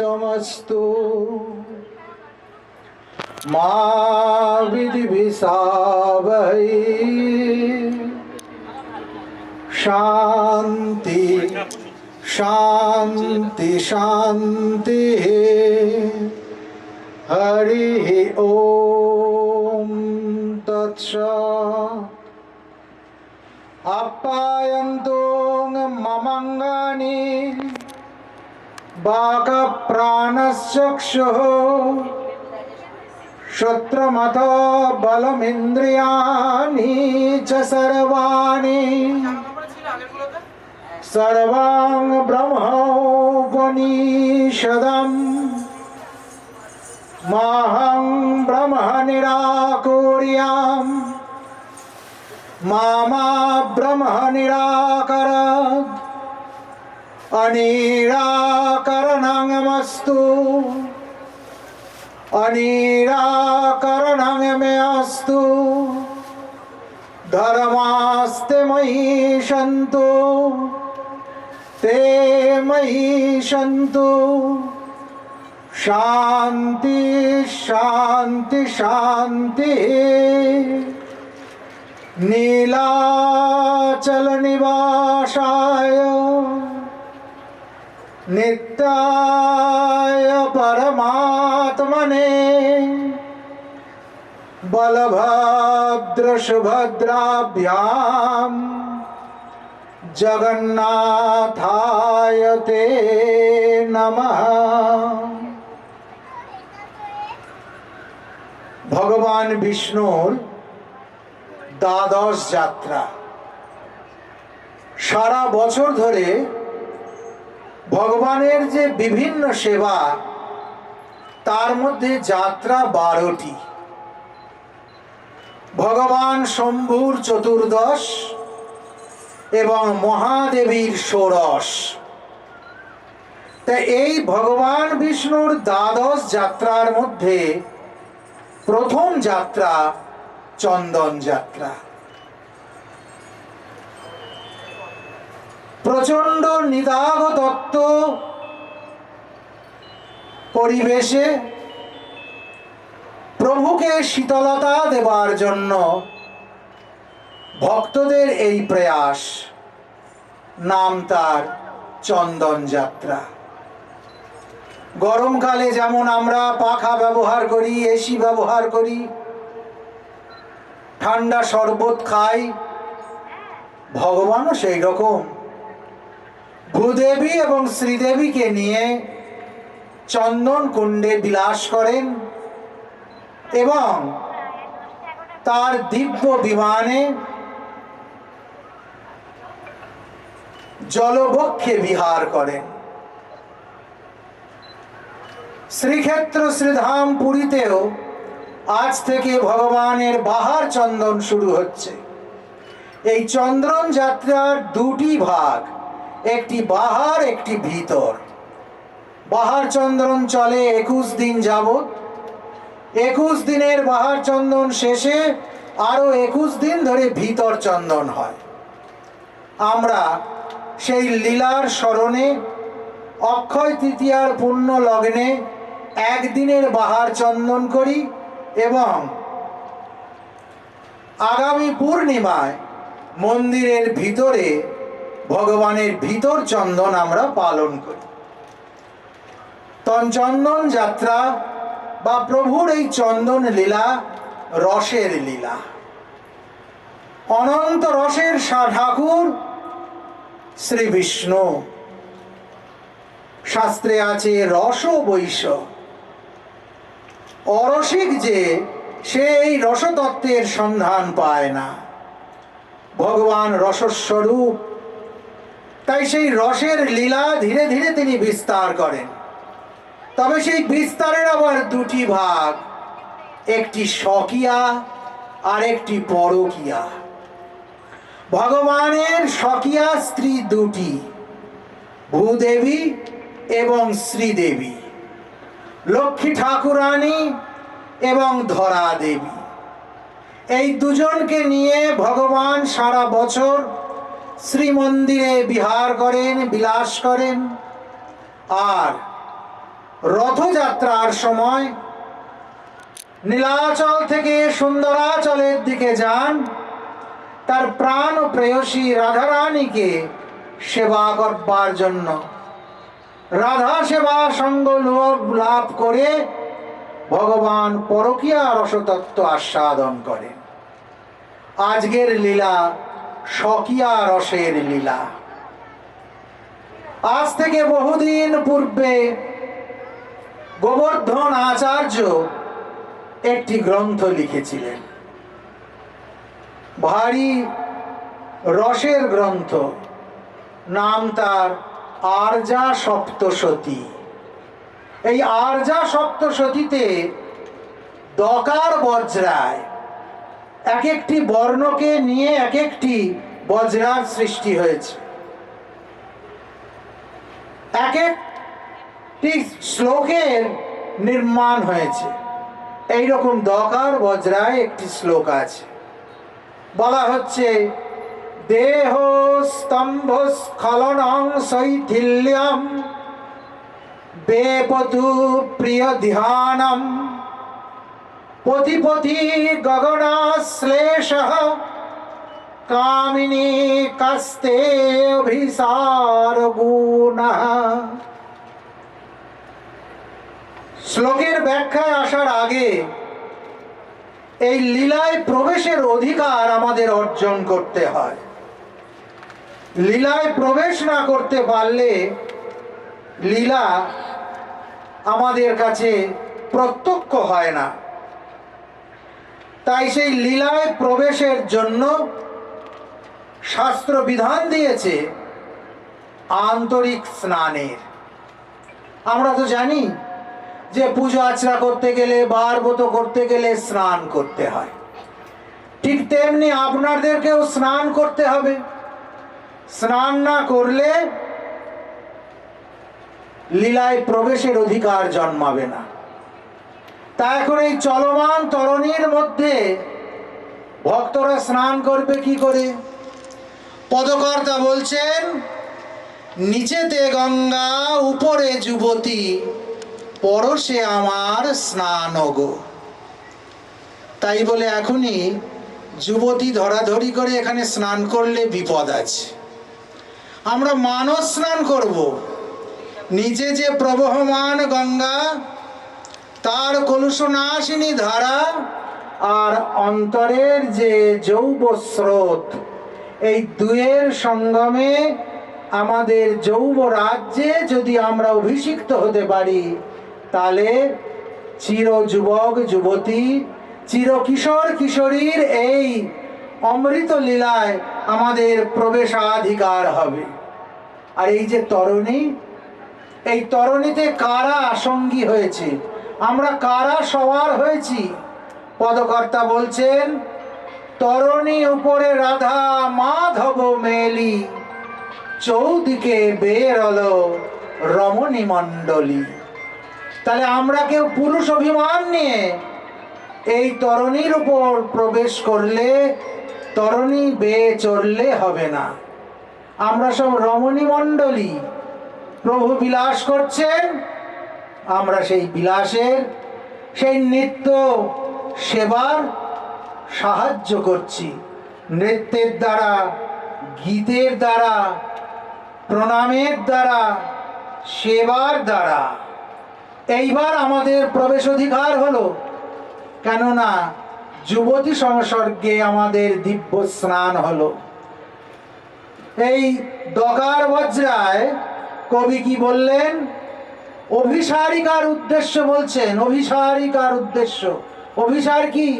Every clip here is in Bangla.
তমস্তু মা বিদিবিষাবহী শান্তি শান্তি শান্তি হরি ও তৎস আপ্যায়ন্তং মমঙ্গানি बाकप्राणश्चक्षुः श्रोत्रमथ बलमिन्द्रियाणि च सर्वाणि सर्वां ब्रह्मोपनिषदम् माहं ब्रह्म निराकुर्याम् मामा ब्रह्म निराकरत् अनिराकरणमस्तु अनिराकरणं मे अस्तु धर्मास्ते मयि सन्तु ते मयि सन्तु शान्ति शान्ति शान्तिः नीलाचलनिवासाय नित्याय परमात्मने बलभद्रसुभद्राभ्यां जगन्नाथाय ते नमः ভগবান বিষ্ণুর দ্বাদশ যাত্রা সারা বছর ধরে ভগবানের যে বিভিন্ন সেবা, তার মধ্যে যাত্রা বারোটি। ভগবান শম্ভুর চতুর্দশ এবং মহাদেবীর ষোড়শ। তা এই ভগবান বিষ্ণুর দ্বাদশ যাত্রার মধ্যে প্রথম যাত্রা চন্দন যাত্রা। প্রচণ্ড নিদাঘ তত্ত্ব পরিবেশে প্রভুকে শীতলতা দেবার জন্য ভক্তদের এই প্রয়াস, নাম তার চন্দন যাত্রা। গরমকালে যেমন আমরা পাখা ব্যবহার করি এসি ব্যবহার করি, ঠান্ডা শরবত খাই, ভগবানও সেই রকম। ভূদেবী এবং শ্রীদেবীকে নিয়ে চন্দন কুণ্ডে বিলাস করেন এবং তার দিব্য বিমানে জলবক্ষে বিহার করেন। শ্রীক্ষেত্র শ্রীধাম পুরীতেও আজ থেকে ভগবানের বাহার চন্দন শুরু হচ্ছে। এই চন্দ্রন যাত্রার দুটি ভাগ একটি বাহার, একটি ভিতর। বাহার চন্দন চলে একুশ দিন যাবত একুশ দিনের বাহার চন্দন শেষে আরও একুশ দিন ধরে ভিতর চন্দন হয়। আমরা সেই লীলার স্মরণে, অক্ষয় তৃতীয়ার পুণ্য লগ্নে একদিনের বাহার চন্দন করি এবং আগামী পূর্ণিমায় মন্দিরের ভিতরে ভগবানের ভিতর চন্দন আমরা পালন করি। তঞ্চন্দন যাত্রা বা প্রভুর এই চন্দন লীলা রসের লীলা। অনন্ত রসের সা ঠাকুর শ্রী বিষ্ণু। শাস্ত্রে আছে রস বৈশ অরসিক যে, সে এই রসতত্ত্বের সন্ধান পায় না। ভগবান রসস্বরূপ তাই সেই রসের লীলা ধীরে ধীরে তিনি বিস্তার করেন। তবে সেই বিস্তারের আবার দুটি ভাগ, একটি স্বকিয়া আর একটি পরকিয়া। ভগবানের স্বকিয়া স্ত্রী দুটি, ভূদেবী এবং শ্রীদেবী, লক্ষ্মী ঠাকুরানী এবং ধরা দেবী এই দুজনকে নিয়ে ভগবান সারা বছর শ্রীমন্দিরে বিহার করেন, বিলাস করেন। আর রথযাত্রার সময় নীলাচল থেকে সুন্দরাচলের দিকে যান। তার প্রাণ প্রেয়সী রাধারানীকে সেবা করবার জন্য। রাধা সেবা সঙ্গ লোভ লাভ করে ভগবান পরকীয়া রসতত্ত্ব আস্বাদন করেন। আজকের লীলা স্বকীয়া রসের লীলা। আজ থেকে বহুদিন পূর্বে গোবর্ধন আচার্য একটি গ্রন্থ লিখেছিলেন। ভারী রসের গ্রন্থ, নাম তার আরজা সপ্তশতী। এই আরজা সপ্তশতীতে দকার বজ্রায় এক একটি বর্ণকে নিয়ে এক একটি বজ্রার সৃষ্টি হয়েছে। এক একটি শ্লোকের নির্মাণ হয়েছে। এইরকম দকার বজ্রায় একটি শ্লোক আছে। বলা হচ্ছে দেহ স্তম্ভ স্খলনং শৈথিল্যম বেপতু প্রিয় ধ্যানম পতিপতি গগনাশ্লেষ কামিনী কস্তে অভিসার গুণ শ্লোকের ব্যাখ্যায় আসার আগে এই লীলায় প্রবেশের অধিকার আমাদের অর্জন করতে হয়। লীলায় প্রবেশ না করতে পারলে লীলা আমাদের কাছে প্রত্যক্ষ হয় না। তাই সেই লীলায় প্রবেশের জন্য শাস্ত্র বিধান দিয়েছে আন্তরিক স্নানের। আমরা তো জানি যে পুজো আচরা করতে গেলে বার বারবত করতে গেলে স্নান করতে হয়। ঠিক তেমনি আপনাদেরকেও স্নান করতে হবে। স্নান না করলে লীলায় প্রবেশের অধিকার জন্মাবে না। তা এখন এই চলমান তরণীর মধ্যে ভক্তরা স্নান করবে কি করে? পদকর্তা বলছেন, নিচেতে গঙ্গা, উপরে যুবতী, পরশে আমার স্নান তাই বলে এখনই যুবতী ধরাধরি করে এখানে স্নান করলে বিপদ আছে। আমরা মানস স্নান করব। নিচে যে প্রবহমান গঙ্গা তার কলুষনাশিনী ধারা, আর অন্তরের যে যৌব স্রোত, এই দুয়ের সঙ্গমে আমাদের যৌব রাজ্যে যদি আমরা অভিষিক্ত হতে পারি, তাহলে চির যুবক, যুবতী, চির কিশোর, কিশোরীর এই অমৃত লীলায় আমাদের প্রবেশাধিকার হবে। আর এই যে তরণী, এই তরণীতে কারা সঙ্গী হয়েছে? আমরা কারা সবার হয়েছি? পদকর্তা বলছেন, তরণী উপরে রাধা মাধব মেলি, চৌদিকে বেরলো রমণী মণ্ডলী। তাহলে আমরা কেউ পুরুষ অভিমান নিয়ে এই তরণীর উপর প্রবেশ করলে তরণী বেয়ে চড়লে হবে না। আমরা সব রমণী মণ্ডলী। প্রভু বিলাস করছেন আমরা সেই বিলাসের, সেই নিত্য সেবার সাহায্য করছি। নৃত্যের দ্বারা, গীতের দ্বারা, প্রণামের দ্বারা, সেবার দ্বারা। এইবার আমাদের প্রবেশ অধিকার হলো, কেননা যুবতী সংসর্গে আমাদের দিব্য স্নান হলো। এই দকার বজ্রায় কবি কি বললেন? অভিসারিকার উদ্দেশ্য বলছেন, অভিসারিকার উদ্দেশ্য। অভিসার কি?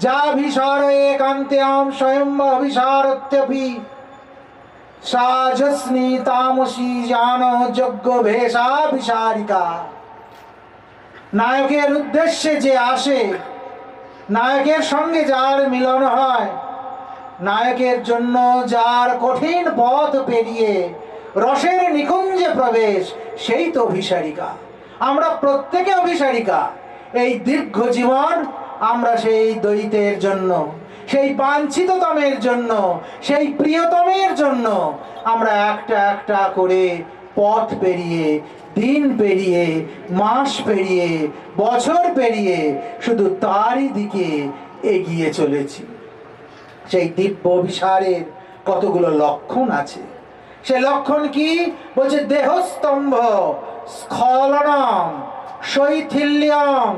যা ভিসার একান্ত্যাম স্বয়ং অভিসারত্যপি। সাজস্নি তামসী জান যজ্ঞ ভেষা বিসারিকা নায়কের উদ্দেশ্যে যে আসে, নায়কের সঙ্গে যার মিলন হয়, নায়কের জন্য যার কঠিন পথ পেরিয়ে রসের নিকুঞ্জে প্রবেশ, সেই তো অভিসারিকা। আমরা প্রত্যেকে অভিসারিকা। এই দীর্ঘ জীবন আমরা সেই দ্বৈতের জন্য, সেই বাঞ্ছিততমের জন্য, সেই প্রিয়তমের জন্য আমরা একটা একটা করে পথ পেরিয়ে, দিন পেরিয়ে, মাস পেরিয়ে, বছর পেরিয়ে শুধু তারই দিকে এগিয়ে চলেছি। সেই দিব্য অভিসারের কতগুলো লক্ষণ আছে? সে লক্ষণ কি? বলছে দেহস্তম্ভ স্খলনম শৈথিল্যম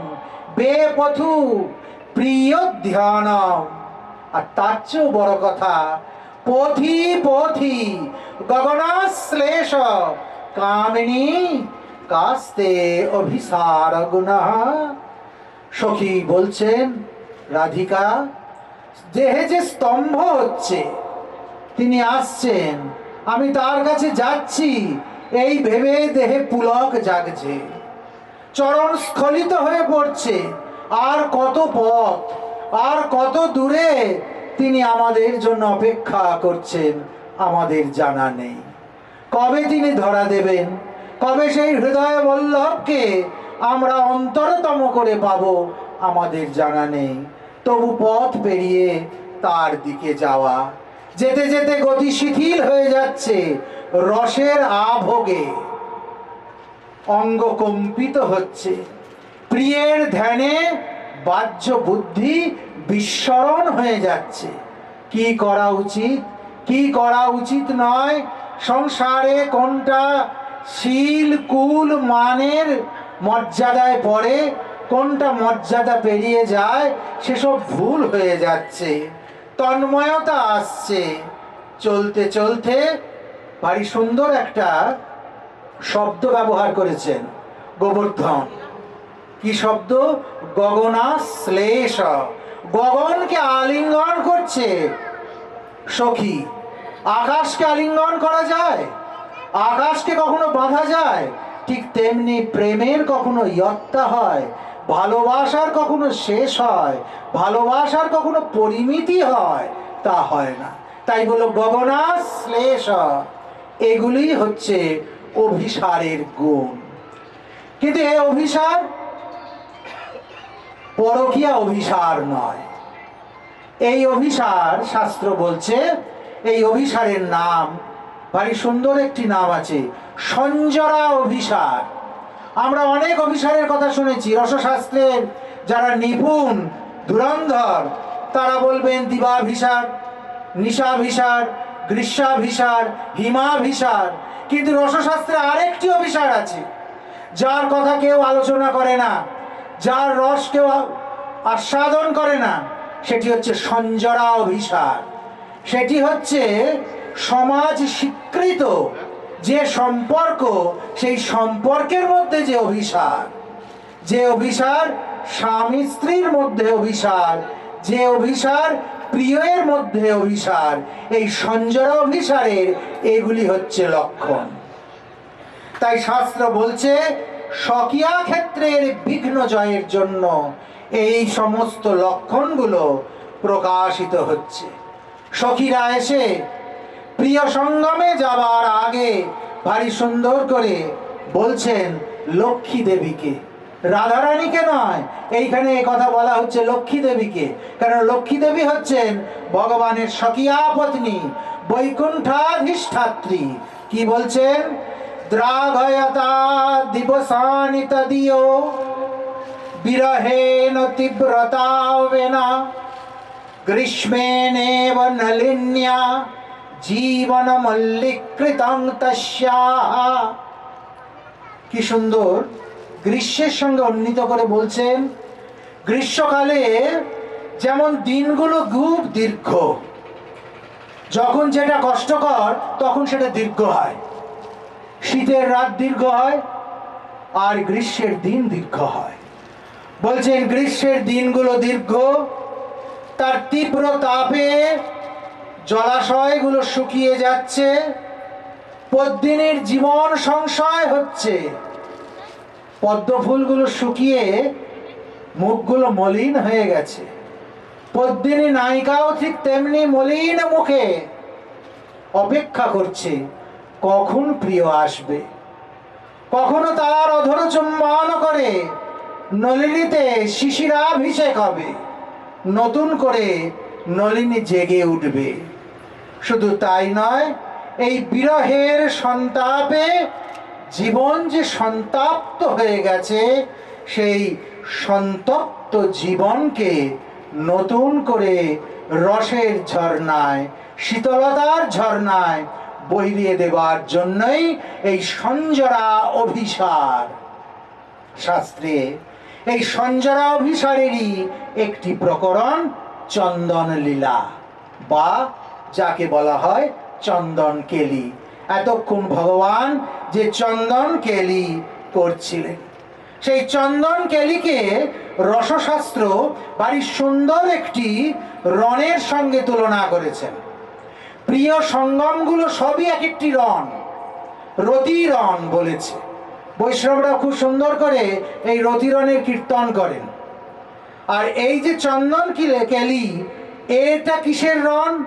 বেপথু প্রিয় ধ্যানম আর তার চেয়েও বড় কথা, পথি পথি, গগনাশ্লেষ, কামিনী, কাস্তে অভিসার গুণা। সখী বলছেন, রাধিকা, দেহে যে স্তম্ভ হচ্ছে, তিনি আসছেন আমি তার কাছে যাচ্ছি। এই ভেবে দেহে পুলক জাগছে। চরণ স্খলিত হয়ে পড়ছে। আর কত পথ, আর কত দূরে তিনি আমাদের জন্য অপেক্ষা করছেন, আমাদের জানা নেই। কবে তিনি ধরা দেবেন? কবে সেই হৃদয় বল্লভকে আমরা অন্তরতম করে পাব, আমাদের জানা নেই। তবু পথ পেরিয়ে তার দিকে যাওয়া যেতে যেতে গতি শিথিল হয়ে যাচ্ছে রসের আভোগে। অঙ্গ কম্পিত হচ্ছে। প্রিয়ের ধ্যানে বাহ্য বুদ্ধি বিস্মরণ হয়ে যাচ্ছে। কি করা উচিত? কি করা উচিত নয়? সংসারে কোনটা শীল কুল মানের মর্যাদায় পড়ে, কোনটা মর্যাদা পেরিয়ে যায়, সেসব ভুল হয়ে যাচ্ছে। তন্ময়তা আসছে। চলতে চলতে ভারী সুন্দর একটা শব্দ ব্যবহার করেছেন গোবর্ধন। কি শব্দ? গগনা শ্লেষ। গগনকে আলিঙ্গন করছে সখী। আকাশকে আলিঙ্গন করা যায়। আকাশকে কখনো বাঁধা যায়। ঠিক তেমনি প্রেমের কখনো ইয়ত্তা হয়। ভালোবাসার কখনো শেষ হয়, ভালোবাসার কখনো পরিমিতি হয়, তা হয় না। তাই বলো গগনা শ্লেষ এগুলি হচ্ছে অভিসারের গুণ। কিন্তু এ অভিসার পরকীয়া অভিসার নয়। এই অভিসার, শাস্ত্র বলছে, এই অভিসারের নাম ভারী সুন্দর একটি নাম আছে, সঞ্জরা অভিসার। আমরা অনেক অভিসারের কথা শুনেছি। রসশাস্ত্রের যারা নিপুণ, ধুরন্ধর, তারা বলবেন দিবাভিসার, নিশাভিসার, গ্রীষ্মাভিসার, হিমাভিসার। কিন্তু রসশাস্ত্রে আরেকটি অভিসার আছে। যার কথা কেউ আলোচনা করে না, যার রস কেউ আস্বাদন করে না, সেটি হচ্ছে সঞ্জরা অভিসার। সেটি হচ্ছে সমাজ স্বীকৃত যে সম্পর্ক, সেই সম্পর্কের মধ্যে যে অভিসার যে অভিসার স্বামী স্ত্রীর মধ্যে অভিসার, যে অভিসার প্রিয়ের মধ্যে অভিসার, এই সঞ্জরা অভিসারের এগুলি হচ্ছে লক্ষণ। তাই শাস্ত্র বলছে, স্বকীয়া ক্ষেত্রের বিঘ্ন জয়ের জন্য এই সমস্ত লক্ষণগুলো প্রকাশিত হচ্ছে। সখীরা এসে প্রিয় সঙ্গমে যাবার আগে ভারী সুন্দর করে বলছেন লক্ষ্মী দেবীকে। রাধারানীকে নয়, এইখানে এই কথা বলা হচ্ছে লক্ষ্মী দেবীকে। কারণ লক্ষ্মী দেবী হচ্ছেন ভগবানের সকিয়া পত্নী, বৈকুণ্ঠাধিষ্ঠাত্রী। কি বলছেন? দ্রাঘয়তা দিবসানি তদীয় বিরহেন তীব্রতাবেনা গ্রীষ্মেনেব নলিন্যা জীবন মল্লিকৃতং তস্যাহ কি সুন্দর। গ্রীষ্মের সঙ্গে উন্নীত করে বলছেন, গ্রীষ্মকালে যেমন দিনগুলো খুব দীর্ঘ, যখন যেটা কষ্টকর, তখন সেটা দীর্ঘ হয়। শীতের রাত দীর্ঘ হয় আর গ্রীষ্মের দিন দীর্ঘ হয়। বলছেন, গ্রীষ্মের দিনগুলো দীর্ঘ, তার তীব্র তাপে জলাশয়গুলো শুকিয়ে যাচ্ছে। পদ্মিনীর জীবন সংশয় হচ্ছে। পদ্ম ফুলগুলো শুকিয়ে মুখগুলো মলিন হয়ে গেছে। পদ্মিনী নায়িকাও ঠিক তেমনি মলিন মুখে অপেক্ষা করছে, কখন প্রিয় আসবে? কখনো তার অধর চুম্বন করে, নলিনীতে শিশিরাভিষেক হবে, নতুন করে নলিনী জেগে উঠবে। শুধু তাই নয়, এই বিরহের সন্তাপে জীবন যে সন্তাপ্ত হয়ে গেছে, সেই সন্তপ্ত জীবনকে নতুন করে রসের ঝর্ণায়, শীতলতার ঝর্ণায় বহিরিয়ে দেবার জন্যই এই সঞ্জরা অভিসার। শাস্ত্রে এই সঞ্জরা অভিসারেরই একটি প্রকরণ চন্দন লীলা বা যাকে বলা হয় চন্দন কেলি। এতক্ষণ ভগবান যে চন্দন কেলি করছিলেন। সেই চন্দন কেলিকে রসশাস্ত্র ভারী সুন্দর একটি রণের সঙ্গে তুলনা করেছেন। প্রিয় সঙ্গমগুলো সবই এক একটি রণ রতিরণ বলেছে। বৈষ্ণবরা খুব সুন্দর করে এই রতিরণের কীর্তন করেন। আর এই যে চন্দন কিলে কেলি, এটা কিসের রণ?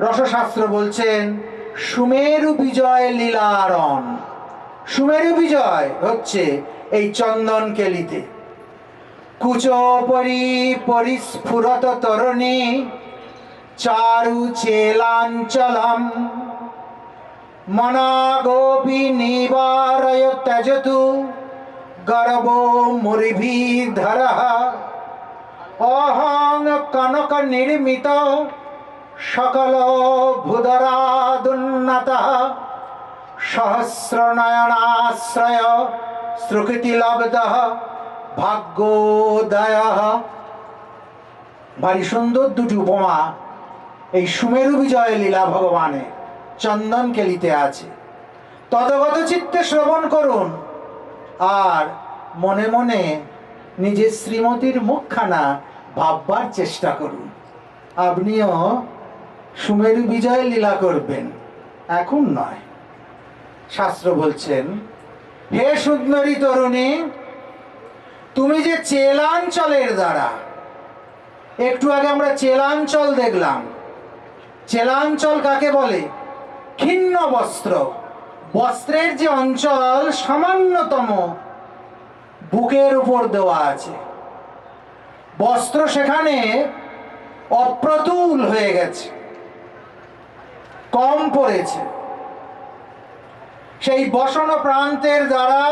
রসশাস্ত্র বলছেন, সুমেরু বিজয় লীলারণ। সুমেরু বিজয় হচ্ছে এই চন্দন কেলিতে। কুচোপরি পরিস্ফুরত তরণী, চারু চেলাঞ্চলম। মনাগোপি নিবারয় ত্যজতু, গর্ব মুরিভিধর অহং কনক নির্মিত সকল ভূধরাদুন্নত সহস্রনয়নাশ্রয় স্রকৃতিলব্ধ ভাগ্যোদয়। ভারী সুন্দর দুটি উপমা এই সুমেরু বিজয় লীলা ভগবানের চন্দন কেলিতে আছে। তদগত চিত্তে শ্রবণ করুন আর মনে মনে নিজের শ্রীমতীর মুখখানা ভাববার চেষ্টা করুন। আপনিও সুমেরু বিজয় লীলা করবেন। এখন নয়। শাস্ত্র বলছেন, হে সুন্দরী তরুণী, তুমি যে চেলাঞ্চলের দ্বারা একটু আগে আমরা চেলাঞ্চল দেখলাম। চেলাঞ্চল কাকে বলে? ক্ষিন্ন বস্ত্র। বস্ত্রের যে অঞ্চল সামান্যতম বুকের উপর দেওয়া আছে। বস্ত্র সেখানে অপ্রতুল হয়ে গেছে, কম পড়েছে। সেই বসন প্রান্তের দ্বারা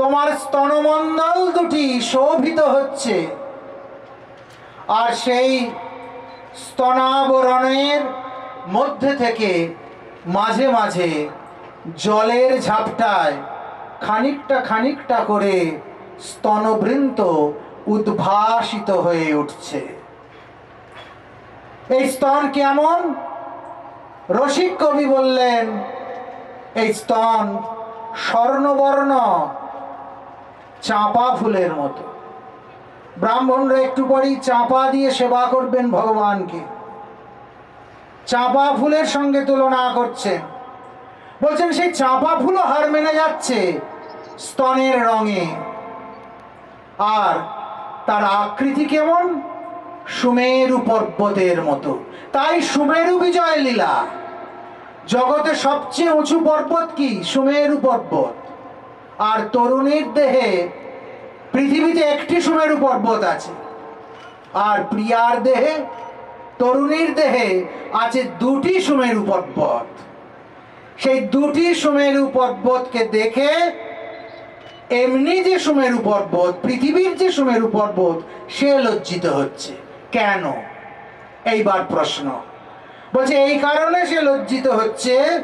তোমার স্তনমণ্ডল দুটি শোভিত হচ্ছে, আর সেই স্তনাবরণের মধ্যে থেকে মাঝে মাঝে জলের ঝাপটায় খানিকটা খানিকটা করে স্তনবৃন্ত উদ্ভাসিত হয়ে উঠছে। এই স্তন কেমন? রসিক কবি বললেন, এই স্তন স্বর্ণবর্ণ, চাঁপা ফুলের মতো। ব্রাহ্মণরা একটু পরেই চাঁপা দিয়ে সেবা করবেন ভগবানকে। চাঁপা ফুলের সঙ্গে তুলনা করছেন। বলছেন, সেই চাঁপা ফুলও হার মেনে যাচ্ছে স্তনের রঙে। আর তার আকৃতি কেমন? সুমেরু পর্বতের মতো। তাই সুমেরু বিজয় লীলা। জগতে সবচেয়ে উঁচু পর্বত কি? সুমেরু পর্বত। আর তরুণীর দেহে পৃথিবীতে একটি সুমেরু পর্বত আছে। আর প্রিয়ার দেহে, তরুণীর দেহে আছে দুটি সুমেরু পর্বত। সেই দুটি সুমেরু পর্বতকে দেখে এমনি যে সুমেরু পর্বত পৃথিবীর যে সুমেরু পর্বত সে লজ্জিত হচ্ছে। কেন? এইবার প্রশ্ন। বলছে, এই কারণে সে লজ্জিত হচ্ছে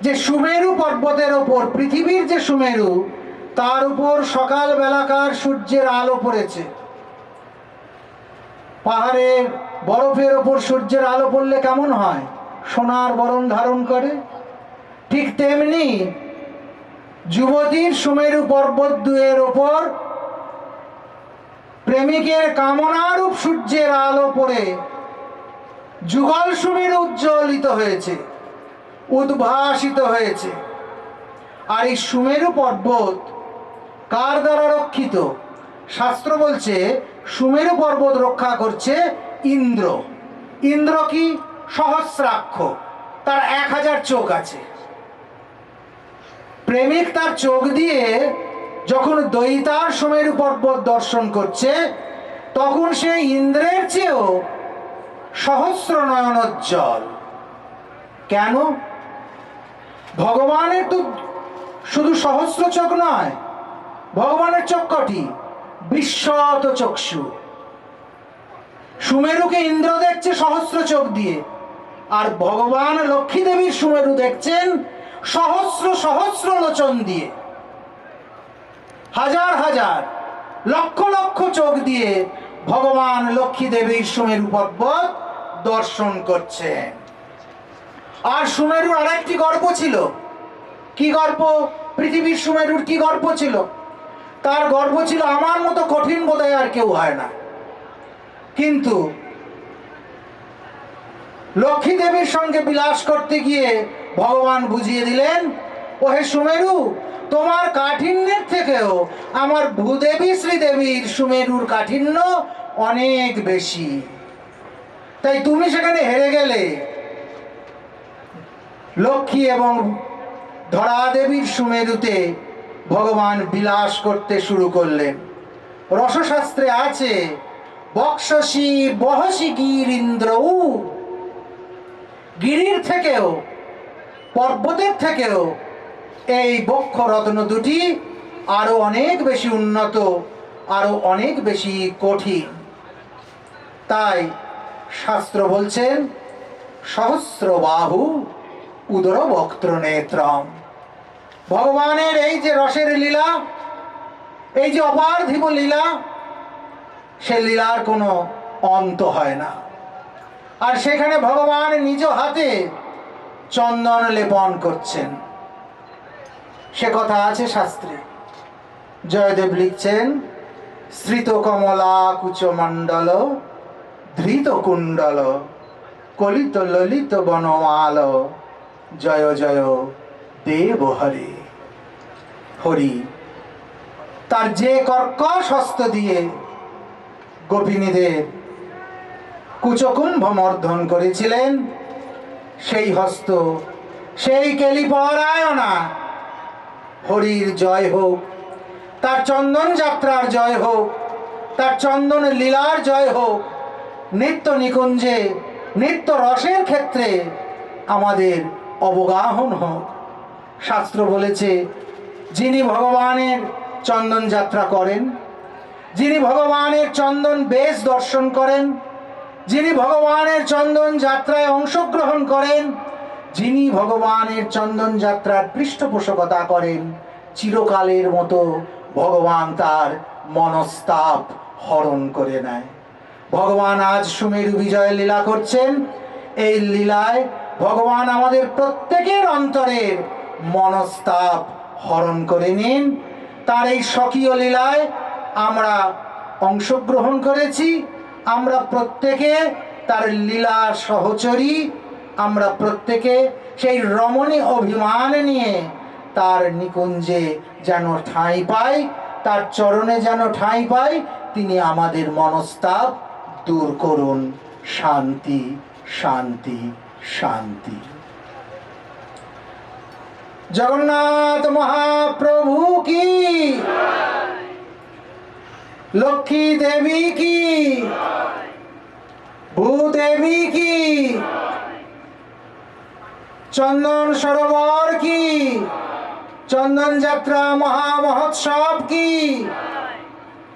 যে সুমেরু পর্বতের ওপর, পৃথিবীর যে সুমেরু, তার উপর সকাল বেলাকার সূর্যের আলো পড়েছে। পাহাড়ে বরফের ওপর সূর্যের আলো পড়লে কেমন হয়? সোনার বরণ ধারণ করে। ঠিক তেমনি যুবতীর সুমেরু পর্বত দুয়ের ওপর প্রেমিকের কামনারূপ সূর্যের আলো পড়ে। যুগল সুমেরু উজ্জ্বলিত হয়েছে, উদ্ভাসিত হয়েছে। আর এই সুমেরু পর্বত কার দ্বারা রক্ষিত? শাস্ত্র বলছে, সুমেরু পর্বত রক্ষা করছে ইন্দ্র। ইন্দ্র কি সহস্রাক্ষ, তার এক হাজার চোখ আছে। প্রেমিক তার চোখ দিয়ে যখন দৈতার সুমেরু পর্বত দর্শন করছে, তখন সে ইন্দ্রের চেয়েও সহস্র নয়নোজ্জ্বল। কেন? ভগবানের তো শুধু সহস্র চোখ নয়, ভগবানের চোখ কটি? বিশ্বত চক্ষু। সুমেরুকে ইন্দ্র দেখছে সহস্র চোখ দিয়ে, আর ভগবান লক্ষ্মী দেবীর সুমেরু দেখছেন সহস্র সহস্র লোচন দিয়ে, হাজার হাজার, লক্ষ লক্ষ চোখ দিয়ে ভগবান লক্ষ্মী দেবীর সুমেরু পর্বত দর্শন করছেন। আর সুমেরুর আরেকটি গর্ব ছিল। কি গর্ব? পৃথিবীর সুমেরুর কি গর্ব ছিল? তার গর্ব ছিল, আমার মতো কঠিন বোধহয় আর কেউ হয় না। কিন্তু লক্ষ্মী দেবীর সঙ্গে বিলাস করতে গিয়ে ভগবান বুঝিয়ে দিলেন ও হে সুমেরু, তোমার কাঠিন্যের থেকেও আমার ভূদেবী শ্রীদেবীর সুমেরুর কাঠিন্য অনেক বেশি। তাই তুমি সেখানে হেরে গেলে, লক্ষ্মী এবং ধরা দেবীর সুমেরুতে ভগবান বিলাস করতে শুরু করলেন। রসশাস্ত্রে আছে, বক্ষসী বহসী গির ইন্দ্রৌ গিরির থেকেও পর্বতের থেকেও এই বক্ষ রত্ন দুটি আরও অনেক বেশি উন্নত, আরও অনেক বেশি কঠিন। তাই শাস্ত্র বলছেন সহস্র বাহু উদর বক্ত্র নেত্রম ভগবানের এই যে রসের লীলা, এই যে অপার্থিব লীলা, সে লীলার কোনো অন্ত হয় না। আর সেখানে ভগবান নিজ হাতে চন্দন লেপন করছেন। সে কথা আছে শাস্ত্রে। জয়দেব লিখছেন শ্রিত কমলা কুচমণ্ডল ধৃত কুণ্ডল, কলিত ললিত বনমাল, জয় জয় দেব হরে। হরি, তার যে কর্কশ হস্ত দিয়ে গোপিনীদের কুচকুম্ভ মর্ধন করেছিলেন সেই হস্ত, সেই কেলিপরায়ণা। হরির জয় হোক, তার চন্দন যাত্রার জয় হোক, তার চন্দন লীলার জয় হোক, নিত্য নিকুঞ্জে, নিত্য রসের ক্ষেত্রে আমাদের অবগাহন হোক। শাস্ত্র বলেছে, যিনি ভগবানের চন্দন যাত্রা করেন, যিনি ভগবানের চন্দন বেশ দর্শন করেন যিনি ভগবানের চন্দন যাত্রায় অংশগ্রহণ করেন, যিনি ভগবানের চন্দন যাত্রার পৃষ্ঠপোষকতা করেন, চিরকালের মতো ভগবান তার মনস্তাপ হরণ করে নেয়। ভগবান আজ সুমেরু বিজয় লীলা করছেন। এই লীলায় ভগবান আমাদের প্রত্যেকের অন্তরের মনস্তাপ হরণ করে নিন। তার এই স্বকীয় লীলায় আমরা অংশগ্রহণ করেছি। আমরা প্রত্যেকে তার লীলা সহচরী, আমরা প্রত্যেকে সেই রমণী অভিমান নিয়ে তার নিকুঞ্জে যেন ঠাঁই পাই, তার চরণে যেন ঠাঁই পাই, তিনি আমাদের মনস্তাপ দূর করুন। শান্তি শান্তি শান্তি। জগন্নাথ মহাপ্রভু কি? লক্ষ্মী দেবী কি? ভূদেবী কি? চন্দন সরোবর কি? চন্দন যাত্রা মহা মহোৎসব কি?